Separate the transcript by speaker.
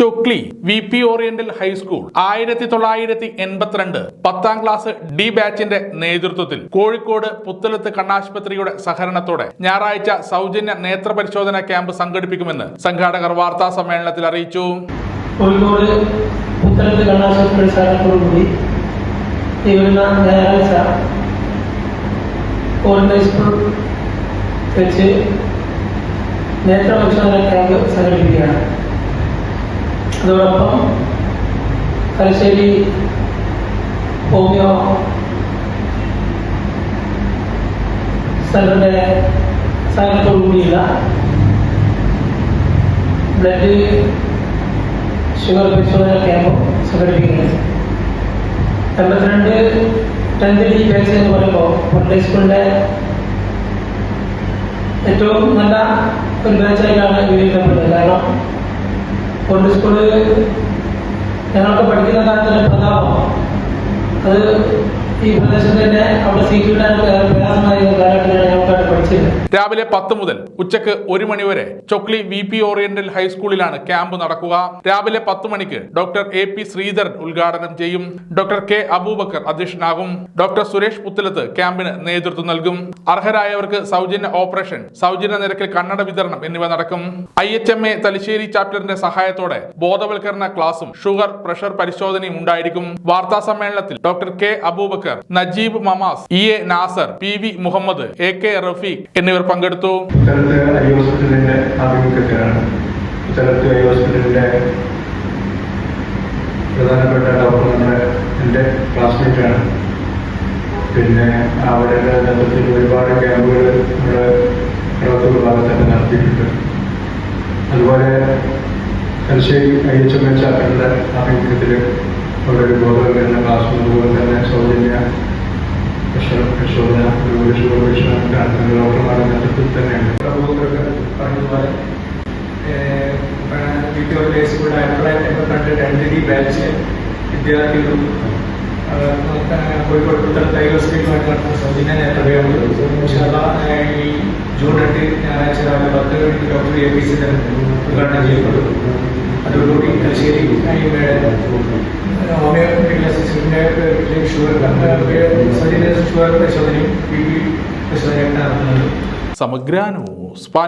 Speaker 1: Chokli V P oriental high school ആയിരത്തി തൊള്ളായിരത്തി എൺപത്തിരണ്ട് പത്താം ക്ലാസ് ഡി ബാച്ചിന്റെ നേതൃത്വത്തിൽ കോഴിക്കോട് പുത്തലത്ത് കണ്ണാശുപത്രിയുടെ സഹകരണത്തോടെ ഞായറാഴ്ച സൗജന്യ നേത്ര പരിശോധന ക്യാമ്പ് സംഘടിപ്പിക്കുമെന്ന് സംഘാടകർ വാർത്താ സമ്മേളനത്തിൽ അറിയിച്ചു.
Speaker 2: കോഴിക്കോട് പുത്തലത്ത് കണ്ണാശുപത്രി ഞായറാഴ്ച നേത്ര പരിശോധന ക്യാമ്പ് സംഘടിപ്പിക്കുകയാണ്. അതോടൊപ്പം തലശ്ശേരി ഹോമിയോ സെന്ററിന്റെ സഹകരണത്തോടുകൂടിയുള്ള ബ്ലഡ് ഷുഗർ പരിശോധന ക്യാമ്പ് സംഘടിപ്പിക്കുന്നത് എൺപത്തിരണ്ട് ടെൻത്ത് ഡി ബാച്ച് എന്ന് പറയുമ്പോൾ പൊട്ടേ സ്കൂളിൻ്റെ ഏറ്റവും നല്ല ഒരു ബാച്ചായിട്ടാണ് വിലയിരുത്തപ്പെടുന്നത് കാരണം പൊട്ടേ സ്കൂളിൽ ഞങ്ങളൊക്കെ പഠിക്കുന്ന കാലത്തുള്ള പ്രതാപം അത് ഈ പ്രദേശത്ത് തന്നെ അവിടെ സീറ്റ് കിട്ടാൻ പ്രയാസമായ പഠിച്ചത്
Speaker 1: രാവിലെ പത്ത് മുതൽ ഉച്ചയ്ക്ക് ഒരു മണിവരെ ചൊക്ലി വി പി ഓറിയന്റൽ ഹൈസ്കൂളിലാണ് ക്യാമ്പ് നടക്കുക. രാവിലെ പത്ത് മണിക്ക് ഡോക്ടർ എ പി ശ്രീധരൻ ഉദ്ഘാടനം ചെയ്യും. ഡോക്ടർ കെ അബൂബക്കർ അധ്യക്ഷനാകും. ഡോക്ടർ സുരേഷ് പുത്തലത്ത് ക്യാമ്പിന് നേതൃത്വം നൽകും. അർഹരായവർക്ക് സൗജന്യ ഓപ്പറേഷൻ സൗജന്യ നിരക്കിൽ കണ്ണട വിതരണം എന്നിവ നടക്കും. I H M A Thalassery ചാപ്റ്ററിന്റെ സഹായത്തോടെ ബോധവൽക്കരണ ക്ലാസും ഷുഗർ പ്രഷർ പരിശോധനയും ഉണ്ടായിരിക്കും. വാർത്താ സമ്മേളനത്തിൽ doctor K Aboobacker Najeeb Mamas E A Nasar P V Muhammad A K Rafeeq എന്നിവർ പങ്കെടുത്തു.
Speaker 3: പ്രധാനപ്പെട്ട പിന്നെ അവരുടെ നേതൃത്വത്തിൽ ഒരുപാട് ക്യാമ്പുകൾ നമ്മുടെ പ്രവർത്തക ഭാഗത്തൊക്കെ നടത്തിയിട്ടുണ്ട്. അതുപോലെ Thalassery I H M H ആക്കറിന്റെ ആഭിമുഖ്യത്തിൽ അവിടെ ഒരു ബോധവൽക്കരണ അതുപോലെ തന്നെ സൗജന്യ പ്രഷർ പരിശോധന അതുപോലെ ഷുഗർ പരിശോധന നടത്തുന്ന ഡോക്ടർമാരുടെ നേതൃത്വത്തിൽ തന്നെയാണ്
Speaker 4: പറഞ്ഞതുപോലെ വിക്ടോറിയ സ്കൂൾ ആയിരത്തി തൊള്ളായിരത്തി എൺപത്തിരണ്ട് ടെൻത്ത് ഡി ബാച്ച് വിദ്യാർത്ഥികളും ആ, കോഴിക്കോട് പുത്തലത്ത് ഐ ഹോസ്പിറ്റലുമായിട്ട് നടത്തുന്ന സൗജന്യ നേത്രവ്യാപനം ഈ ജൂൺ രണ്ട് ഞായറാഴ്ച രാവിലെ പത്ത് മണിക്ക് ഡോക്ടർ എ പി സിദ്ധൻ ഉദ്ഘാടനം ചെയ്യപ്പെടും. അതോടുകൂടി തലശ്ശേരി ഹോമിയോ മെഡിക്കൽ അസിസ്റ്റന്റിന്റെ ഷുഗർ ഷുഗർ പരിശോധനയും ബി പി പരിശോധനയും നടത്തുന്നുണ്ട്
Speaker 1: സമഗ്ര ന്യൂസ് പാനൂർ.